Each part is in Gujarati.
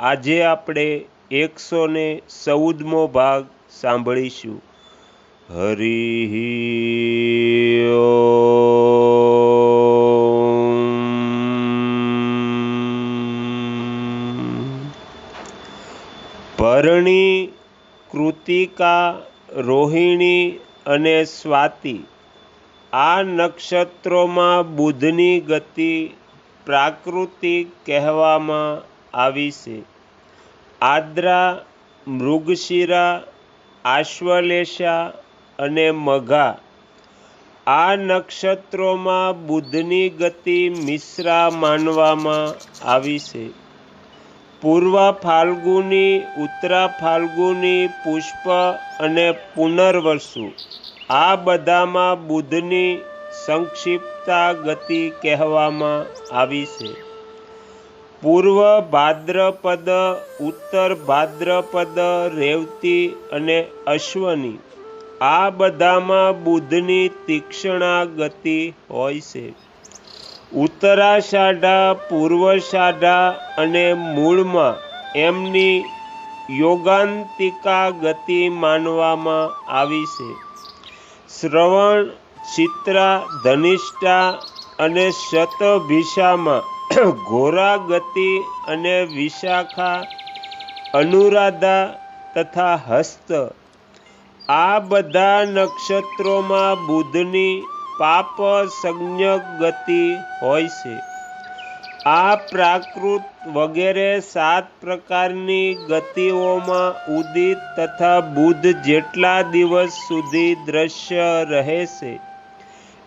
આજે આપણે એકસો ને ચૌદમો ભાગ સાંભળીશું. હરિ ભરણી કૃતિકા રોહિણી અને સ્વાતિ આ નક્ષત્રોમાં બુધની ગતિ પ્રાકૃતિક કહેવામાં આવી છે. આદ્રા, મૃગશિરા, આશ્વલેષા અને મઘા. આ નક્ષત્રોમાં બુધની ગતિ મિશ્રા માનવામાં આવી છે. પૂર્વ ફાલ્ગુની, ઉત્તરા ફાલ્ગુની પુષ્પ અને પુનર્વસુ. આ બધામાં બુધની સંક્ષિપ્તા ગતિ કહેવામાં આવી છે. પૂર્વ ભાદ્રપદ, ઉત્તર ભાદ્રપદ, રેવતી અને અશ્વની. આ બધામાં બુધની તીક્ષ્ણા ગતિ હોય છે. ઉત્તરાષાઢા પૂર્વષાઢા અને મૂળમાં એમની યોગાંતિકા ગતિ માનવામાં આવી છે. શ્રવણ, ચિત્રા, ધનિષ્ઠા અને શતભિષામાં ઘોરા ગતિ અને વિશાખા, અનુરાધા તથા હસ્ત. આ બધા નક્ષત્રોમાં બુધની પાપ સંજ્ઞક ગતિ હોય છે. આ પ્રાકૃત વગેરે સાત પ્રકારની ગતિઓમાં ઉદિત તથા બુધ જેટલા દિવસ સુધી દ્રશ્ય રહે છે.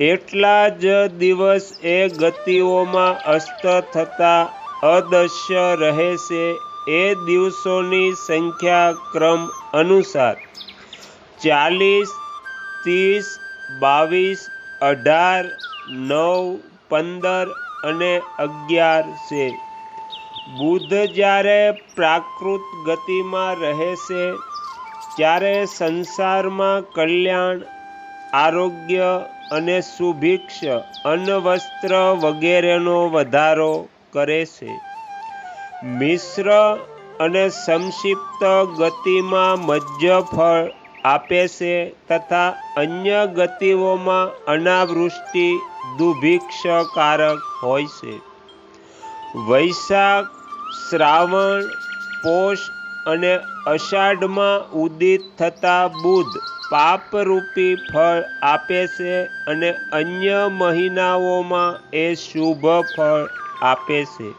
એટલા જ દિવસ એ ગતિઓમાં અસ્ત થતા અદશ્ય રહે છે એ દિવસોની સંખ્યા ક્રમ અનુસાર. ચાલીસ, ત્રીસ, બાવીસ, અઢાર, નવ, પંદર અને અગિયાર છે. બુધ જ્યારે પ્રાકૃત ગતિમાં રહે છે ત્યારે સંસારમાં કલ્યાણ, આરોગ્ય અને સુભિક્ષ અન્ન વસ્ત્ર વગેરેનો વધારો કરે છે. મિશ્ર અને સંક્ષિપ્ત ગતિમાં મજ્જ ફળ આપે છે તથા અન્ય ગતિઓમાં અનાવૃષ્ટિ દુભિક્ષકારક હોય છે. વૈશાખ, શ્રાવણ, પોષ અને અષાઢમાં ઉદિત થતા બુધ પાપરૂપી ફળ આપે છે અને અન્ય મહિનાઓમાં એ શુભ ફળ આપે છે.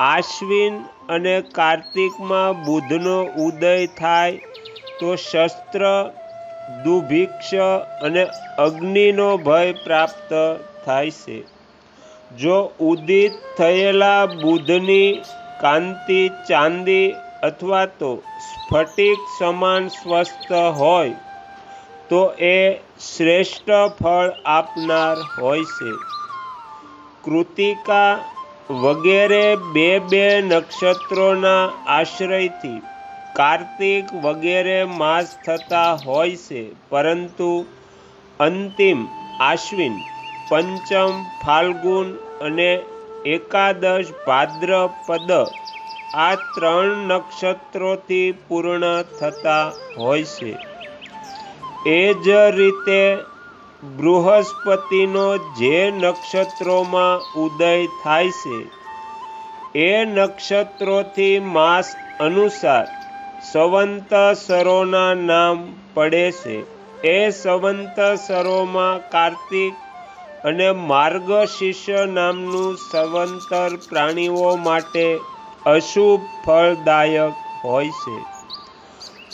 આશ્વિન અને કાર્તિકમાં બુધનો ઉદય થાય તો શસ્ત્ર, દુભિક્ષ અને અગ્નિનો ભય પ્રાપ્ત થાય છે. જો ઉદિત થયેલા બુધની કાંતિ ચાંદી અથવા તો સ્ફટિક સમાન સ્વસ્થ હોય, તો એ શ્રેષ્ઠ ફળ આપનાર હોય છે. કૃતિકા વગેરે બે બે નક્ષત્રોના આશ્રયથી કાર્તિક વગેરે માસ થતા હોય છે, પરંતુ અંતિમ આશ્વિન, પંચમ, ફાલ્ગુન અને એકાદશ ભાદ્રપદ આ ત્રણ નક્ષત્રોથી પૂર્ણ થતા હોય છે. એ જ રીતે બૃહસ્પતિનો જે નક્ષત્રોમાં ઉદય થાય છે, એ નક્ષત્રોથી માસ અનુસાર સંવંતસરોના નામ પડે છે. એ સંવંતસરોમાં કાર્તિક અને માર્ગશીર્ષ નામનું સંવંતર પ્રાણીઓ માટે અશુભ ફળદાયક હોય છે.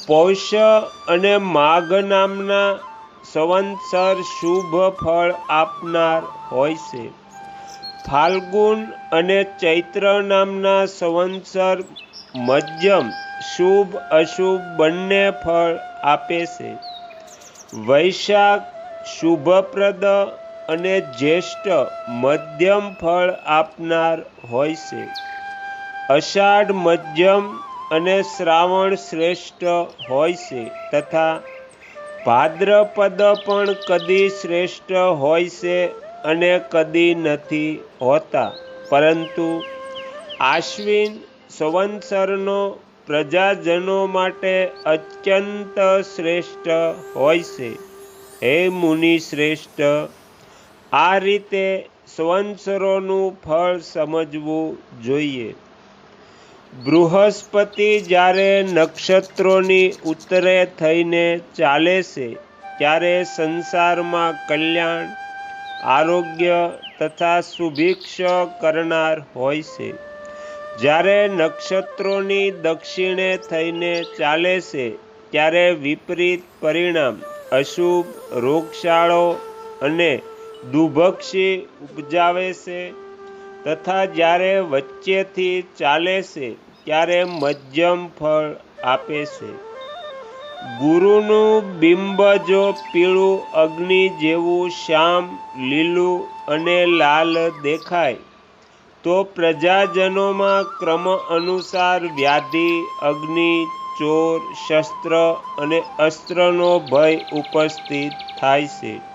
પૌષ અને માઘ નામના સંવત્સર શુભ ફળ આપનાર હોય છે. ફાલ્ગુન અને ચૈત્ર નામના સંવત્સર મધ્યમ શુભ અશુભ બંને ફળ આપે છે. વૈશાખ શુભપ્રદ અને જ્યેષ્ઠ મધ્યમ ફળ આપનાર હોય છે. અષાઢ મધ્યમ અને શ્રાવણ શ્રેષ્ઠ હોય છે તથા ભાદ્રપદ પણ કદી શ્રેષ્ઠ હોય છે અને કદી નથી હોતા. પરંતુ આશ્વિન સંવત્સરનો પ્રજાજનો માટે અત્યંત શ્રેષ્ઠ હોય છે. હે મુનિ શ્રેષ્ઠ, આ રીતે સંવત્સરોનું ફળ સમજવું જોઈએ. બૃહસ્પતિ જ્યારે નક્ષત્રોની ઉત્તરે થઈને ચાલે છે, ત્યારે સંસારમાં કલ્યાણ, આરોગ્ય તથા સુભિક્ષ કરનાર હોય છે. જ્યારે નક્ષત્રોની દક્ષિણે થઈને ચાલે છે, ત્યારે વિપરીત પરિણામ અશુભ, રોગશાળો અને દુભક્ષી ઉપજાવે છે. તથા જ્યારે વચ્ચેથી ચાલે છે, ત્યારે મધ્યમ ફળ આપે છે. ગુરુનું બિંબ જો પીળું અગ્નિ જેવું શ્યામ, લીલું અને લાલ દેખાય, તો પ્રજાજનોમાં ક્રમ અનુસાર વ્યાધિ, અગ્નિ, ચોર, શસ્ત્ર અને અસ્ત્રનો ભય ઉપસ્થિત થાય છે.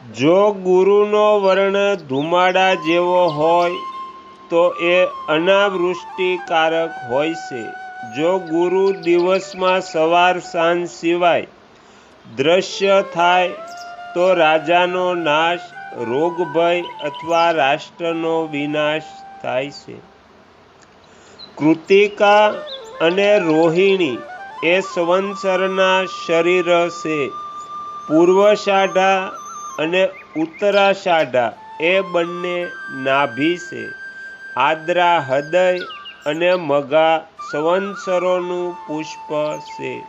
જો ગુરુનો વર્ણ ધુમાડા જેવો હોય, તો એ અનાવૃષ્ટિકારક હોય છે. જો ગુરુ દિવસમાં સવાર સાંજ સિવાય દ્રશ્ય થાય, તો રાજાનો નાશ રોગ ભય અથવા રાષ્ટ્રનો વિનાશ થાય છે. કૃતિકા અને રોહિણી એ સંવત્સરના શરીર છે. પૂર્વષાઢા અને ઉત્તરાષાઢા એ બંને નાભી છે. આદ્રા હૃદય અને મગા સંવત્સરોનું પુષ્પ છે.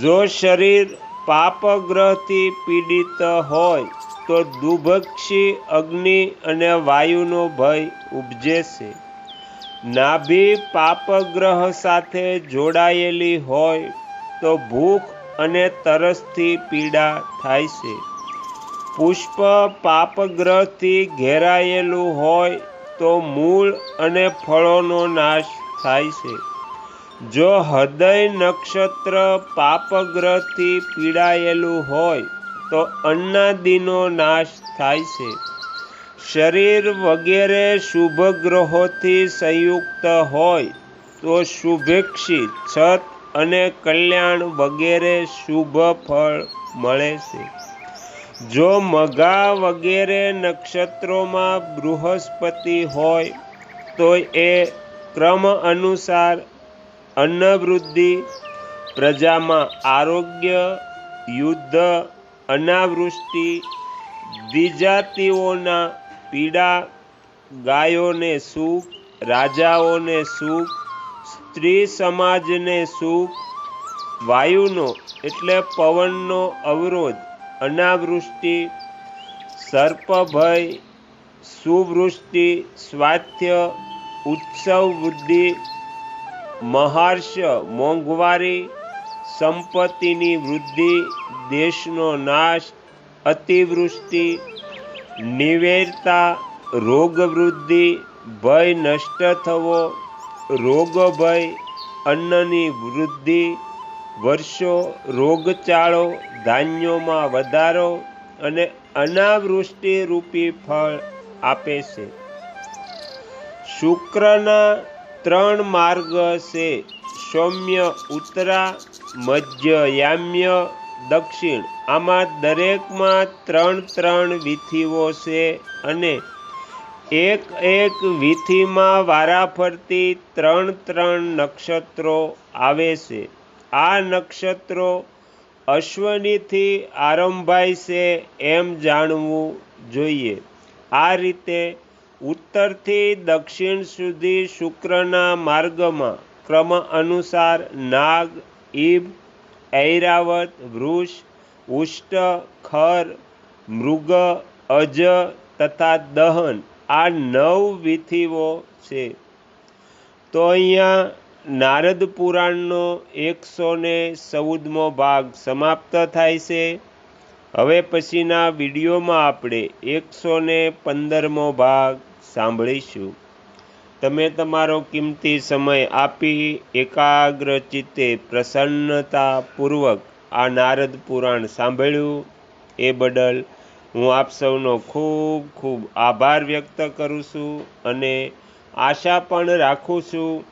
જો શરીર પાપગ્રહથી પીડિત હોય, તો દુભક્ષી અગ્નિ અને વાયુનો ભય ઉપજે છે. નાભી પાપગ્રહ સાથે જોડાયેલી હોય, તો ભૂખ અને તરસથી પીડા થાય છે. પુષ્પ પાપગ્રહથી ઘેરાયેલું હોય તો મૂળ અને ફળોનો નાશ થાય છે. જો હૃદય નક્ષત્ર પાપગ્રહથી પીડાયેલું હોય તો અન્નાદિનો નાશ થાય છે. શરીર વગેરે શુભ ગ્રહોથી સંયુક્ત હોય તો શુભેક્ષી, છત અને કલ્યાણ વગેરે શુભ ફળ મળે છે. જો મગા વગેરે નક્ષત્રોમાં બૃહસ્પતિ હોય, તો એ ક્રમ અનુસાર અન્નવૃદ્ધિ, પ્રજામાં આરોગ્ય, યુદ્ધ, અનાવૃષ્ટિ દ્વિજાતિઓના પીડા, ગાયોને સુખ, રાજાઓને સુખ, સ્ત્રી સમાજને સુખ, વાયુનો એટલે પવનનો અવરોધ. અનાવૃષ્ટિ, સર્પભય, સુવૃષ્ટિ સ્વાસ્થ્ય ઉત્સવ વૃદ્ધિ મહર્ષ મોંઘવારી, સંપત્તિની વૃદ્ધિ, દેશનો નાશ, અતિવૃષ્ટિ, નિવેરતા, રોગવૃદ્ધિ, ભય નષ્ટ થવો રોગ ભય અન્નની વૃદ્ધિ વર્ષો રોગચાળો, ધાન્યોમાં વધારો અને અનાવૃષ્ટિ રૂપી ફળ આપે છે. શુક્રના ત્રણ માર્ગ છે. સૌમ્ય ઉત્તરા મધ્ય યામ્ય દક્ષિણ. આમાં દરેકમાં ત્રણ ત્રણ વિધિઓ છે અને એક એક વિધિમાં વારાફરતી ત્રણ ત્રણ નક્ષત્રો આવે છે. આ નક્ષત્રો અશ્વનીથી આરંભાય છે એમ જાણવું જોઈએ. આ રીતે ઉત્તરથી દક્ષિણ સુધી શુક્રના માર્ગમાં ક્રમ અનુસાર નાગ, ઈબ, ઐરાવત, વૃષ, ઉષ્ટ, ખર, મૃગ, અજ તથા દહન આ નવ વિધિઓ છે. તો અહીંયા નારદ પુરાણનો એકસો ને ચૌદમો ભાગ સમાપ્ત થાય છે. હવે પછીના વિડીયોમાં આપણે એકસો ને પંદરમો ભાગ સાંભળીશું. તમે તમારો કિંમતી સમય આપી એકાગ્ર ચિત્તે પ્રસન્નતાપૂર્વક આ નારદ પુરાણ સાંભળ્યું. એ બદલ હું આપ સૌનો ખૂબ ખૂબ આભાર વ્યક્ત કરું છું અને આશા પણ રાખું છું